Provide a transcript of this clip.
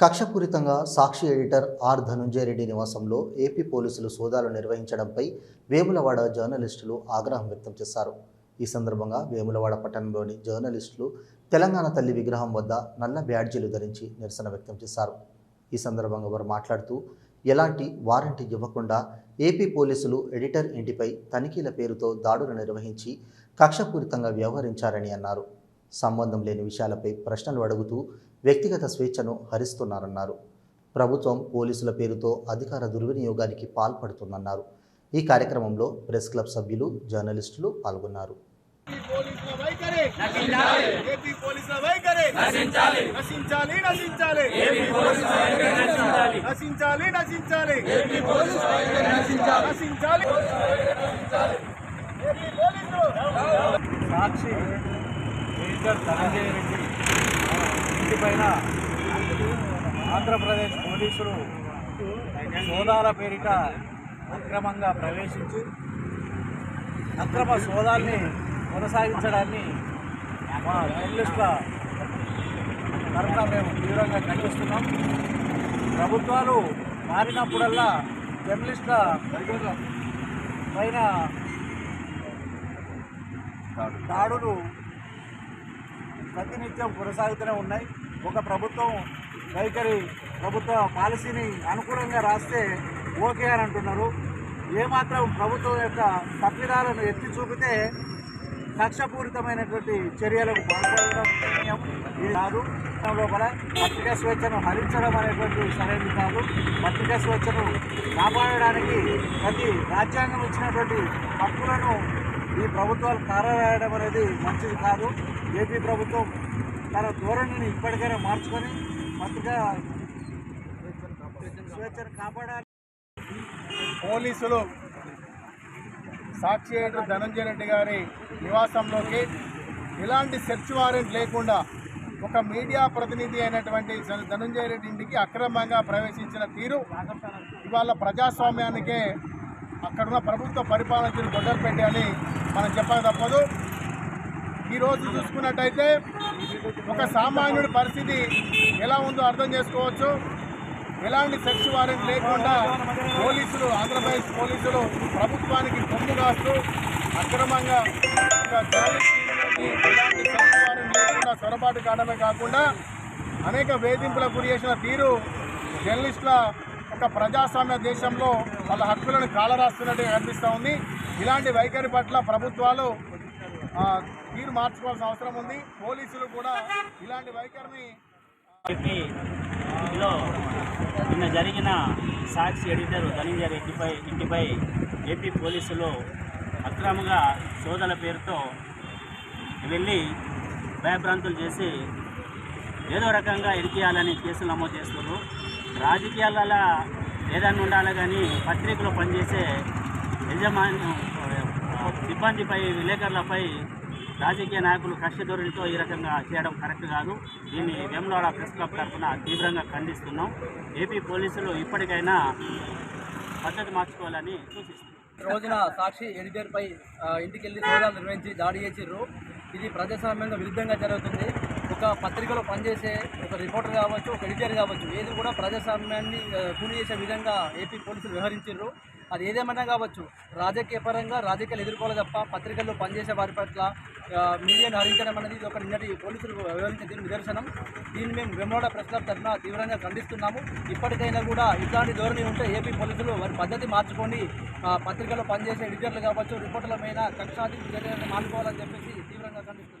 కక్షపూరితంగా Sakshi editor R Dhanunjaya Reddy నివాసంలో AP పోలీసులు సోదాలు నిర్వహించడంపై వేములవాడ జర్నలిస్టులు ఆగ్రహం వ్యక్తం చేశారు. ఈ సందర్భంగా వేములవాడ పట్టణంలోని జర్నలిస్టులు తెలంగాణ తల్లి విగ్రహం వద్ద నల్ల బ్యాడ్జీలు ధరించి నిరసన వ్యక్తం చేశారు. ఈ సందర్భంగా వారు మాట్లాడుతూ ఎలాంటి వారంటీ ఇవ్వకుండా ఏపీ పోలీసులు ఎడిటర్ ఇంటిపై తనిఖీల పేరుతో దాడులు నిర్వహించి కక్షపూరితంగా వ్యవహరించారని అన్నారు. సంబంధం లేని విషయాలపై ప్రశ్నలు అడుగుతూ వ్యక్తిగత స్వేచ్ఛను హరిస్తున్నారన్నారు ప్రభుత్వం పోలీసుల పేరుతో అధికార దుర్వినియోగానికి పాల్పడుతుందన్నారు ఈ కార్యక్రమంలో ప్రెస్ క్లబ్ సభ్యులు జర్నలిస్టులు పాల్గొన్నారు సాక్షి మేజర్ ధనంజయ రెడ్డి ఇంటిపైన ఆంధ్రప్రదేశ్ పోలీసులు సోదాల పేరిట అక్రమంగా ప్రవేశించి అక్రమ సోదాల్ని కొనసాగించడాన్ని మా జర్నలిస్టుల తరఫున మేము తీవ్రంగా ఖండిస్తున్నాం. ప్రభుత్వాలు మారినప్పుడల్లా జర్నలిస్టుల పైన దాడులు ప్రతినిత్యం కొనసాగుతూనే ఉన్నాయి. ఒక ప్రభుత్వం వైఖరి ప్రభుత్వ పాలసీని అనుకూలంగా రాస్తే ఓకే అని అంటున్నారు. ఏమాత్రం ప్రభుత్వం యొక్క తప్పిదాలను ఎత్తి చూపితే కక్షపూరితమైనటువంటి చర్యలకు పాల్పడడం కాదు. లోపల పత్రికా స్వేచ్ఛను హరించడం అనేటువంటి సరైనది కాదు. పత్రికా స్వేచ్ఛను కాపాడడానికి ప్రతి రాజ్యాంగం ఇచ్చినటువంటి హక్కులను ఈ ప్రభుత్వాలు కారవేయడం అనేది మంచిది కాదు. ఏపీ ప్రభుత్వం తన ధోరణిని ఇప్పటికైనా మార్చుకొని పత్రికా స్వేచ్ఛను కాపాడాలి. పోలీసులు సాక్షి ఎడిటర్ ధనంజయ రెడ్డి గారి నివాసంలోకి ఎలాంటి సెర్చ్ వారెంట్ లేకుండా ఒక మీడియా ప్రతినిధి అయినటువంటి ధనంజయ రెడ్డి ఇంటికి అక్రమంగా ప్రవేశించిన తీరు ఇవాళ ప్రజాస్వామ్యానికే అక్కడున్న ప్రభుత్వ పరిపాలన తీరు గొడ్డలు అని మనం చెప్పక తప్పదు. ఈరోజు చూసుకున్నట్టయితే ఒక సామాన్యుడి పరిస్థితి ఎలా ఉందో అర్థం చేసుకోవచ్చు. ఎలాంటి సెర్చ్ వారెంట్ లేకుండా పోలీసులు ఆంధ్రప్రదేశ్ పోలీసులు ప్రభుత్వానికి కొమ్ము కాస్తూ అక్రమంగా ఎలాంటి సెర్చ్ వారెంట్ లేకుండా చొరబాటు కావడమే కాకుండా అనేక వేధింపులకు గురి చేసిన తీరు జర్నలిస్టుల ఒక ప్రజాస్వామ్య దేశంలో వాళ్ళ హక్కులను కాలరాస్తున్నట్టుగా కనిపిస్తూ ఉంది. ఇలాంటి వైఖరి పట్ల ప్రభుత్వాలు తీరు మార్చుకోవాల్సిన అవసరం ఉంది. పోలీసులు కూడా ఇలాంటి వైఖరిని ఏపీలో నిన్న జరిగిన సాక్షి ఎడిటర్ ధనంజయ రెడ్డిపై ఇంటిపై ఏపీ పోలీసులు అక్రమంగా సోదల పేరుతో వెళ్ళి భయభ్రాంతులు చేసి ఏదో రకంగా ఇరికియాలని కేసులు నమోదు చేస్తున్నారు. రాజకీయాలలో ఏదైనా ఉండాలి కానీ పత్రికలో పనిచేసే యజమాని సిబ్బందిపై విలేకరులపై రాజకీయ నాయకులు కష్టధోరణితో ఈ రకంగా చేయడం కరెక్ట్ కాదు. దీన్ని వేములవాడ ప్రెస్ క్లబ్ తరఫున తీవ్రంగా ఖండిస్తున్నాం. ఏపీ పోలీసులు ఇప్పటికైనా పద్ధతి మార్చుకోవాలని సూచిస్తున్నారు. రోజున సాక్షి ఎడిటర్పై ఇంటికెళ్ళి సోదాలు నిర్వహించి దాడి చేసిర్రు. ఇది ప్రజాస్వామ్యంగా విరుద్ధంగా జరుగుతుంది. ఒక పత్రికలో పనిచేసే ఒక రిపోర్టర్ కావచ్చు ఒక ఎడిటర్ కావచ్చు ఏది కూడా ప్రజాస్వామ్యాన్ని కూలి చేసే విధంగా ఏపీ పోలీసులు వ్యవహరించారు అది ఏదేమైనా కావచ్చు రాజకీయ పరంగా రాజకీయాలు ఎదుర్కోవాలి తప్ప పత్రికల్లో పనిచేసే వారి పట్ల మీడియాను హరించడం అనేది ఇది ఒక నిన్నటి పోలీసులు వివరించే దీని నిదర్శనం. దీన్ని మేము వెమ్మోడ ప్రెస్ క్లబ్ తరఫున తీవ్రంగా ఖండిస్తున్నాము. ఇప్పటికైనా కూడా ఇట్లాంటి ధోరణి ఉంటే ఏపీ పోలీసులు వారి పద్ధతి మార్చుకొని ఆ, పత్రికలో పనిచేసే ఎడిటర్లు కావచ్చు రిపోర్టర్ల మీద కక్షాది చర్యలను మానుకోవాలని చెప్పేసి తీవ్రంగా ఖండిస్తున్నాం